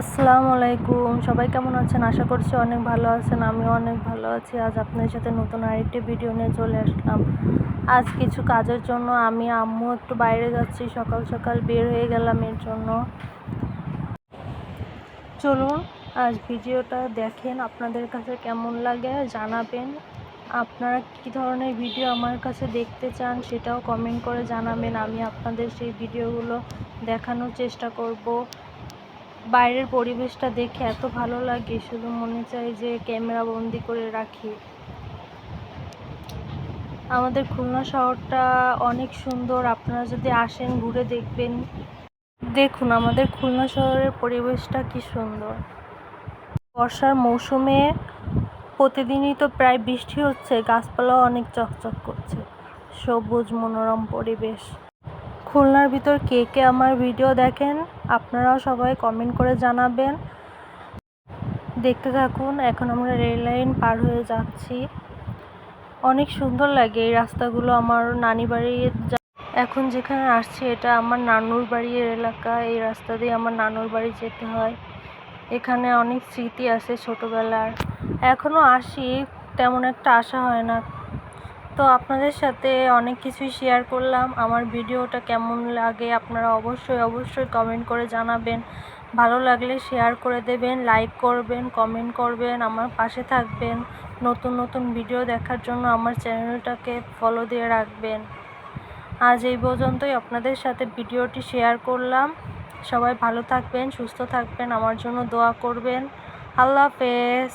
আসসালামু আলাইকুম। সবাই কেমন আছেন? আশা করছি অনেক ভালো আছেন, আমিও অনেক ভালো আছি। আজ আপনাদের সাথে নতুন আরেকটি ভিডিও নিয়ে চলে আসলাম। আজ কিছু কাজের জন্য আমি আম্মু একটু বাইরে যাচ্ছি, সকাল সকাল বের হয়ে গেলাম এর জন্য। চলুন, আজ ভিডিওটা দেখেন আপনাদের কাছে কেমন লাগে, জানাবেন। আপনারা কী ধরনের ভিডিও আমার কাছে দেখতে চান সেটাও কমেন্ট করে জানাবেন। আমি আপনাদের সেই ভিডিওগুলো দেখানোর চেষ্টা করব। বাইরের পরিবেশটা দেখে এত ভালো লাগে, শুধু মনে চাই যে ক্যামেরা বন্দি করে রাখি। আমাদের খুলনা শহরটা অনেক সুন্দর, আপনারা যদি আসেন, ঘুরে দেখবেন। দেখুন, আমাদের খুলনা শহরের পরিবেশটা কি সুন্দর। বর্ষার মৌসুমে প্রতিদিনই তো প্রায় বৃষ্টি হচ্ছে, গাছপালাও অনেক চকচক করছে। সবুজ, মনোরম পরিবেশ। খুলনার ভিতর কে কে আমার ভিডিও দেখেন, আপনারাও সবাই কমেন্ট করে জানাবেন। দেখতে থাকুন, এখন আমরা রেল লাইন পার হয়ে যাচ্ছি। অনেক সুন্দর লাগে এই রাস্তাগুলো আমার নানি বাড়ির এখন যেখানে আসছি, এটা আমার নানুর বাড়ির এলাকা। এই রাস্তা দিয়ে আমার নানুর বাড়ি যেতে হয়। এখানে অনেক স্মৃতি আছে ছোটোবেলার। এখনও আসি, তেমন একটা আসা হয় না। তো আপনাদের সাথে অনেক কিছুই শেয়ার করলাম। আমার ভিডিওটা কেমন লাগে আপনারা অবশ্যই অবশ্যই কমেন্ট করে জানাবেন। ভালো লাগলে শেয়ার করে দেবেন লাইক করবেন কমেন্ট করবেন, আমার পাশে থাকবেন। নতুন নতুন ভিডিও দেখার জন্য আমার চ্যানেলটাকে ফলো দিয়ে রাখবেন। আজ এই পর্যন্তই আপনাদের সাথে ভিডিওটি শেয়ার করলাম। সবাই ভালো থাকবেন, সুস্থ থাকবেন, আমার জন্য দোয়া করবেন। আল্লাহ হাফেজ।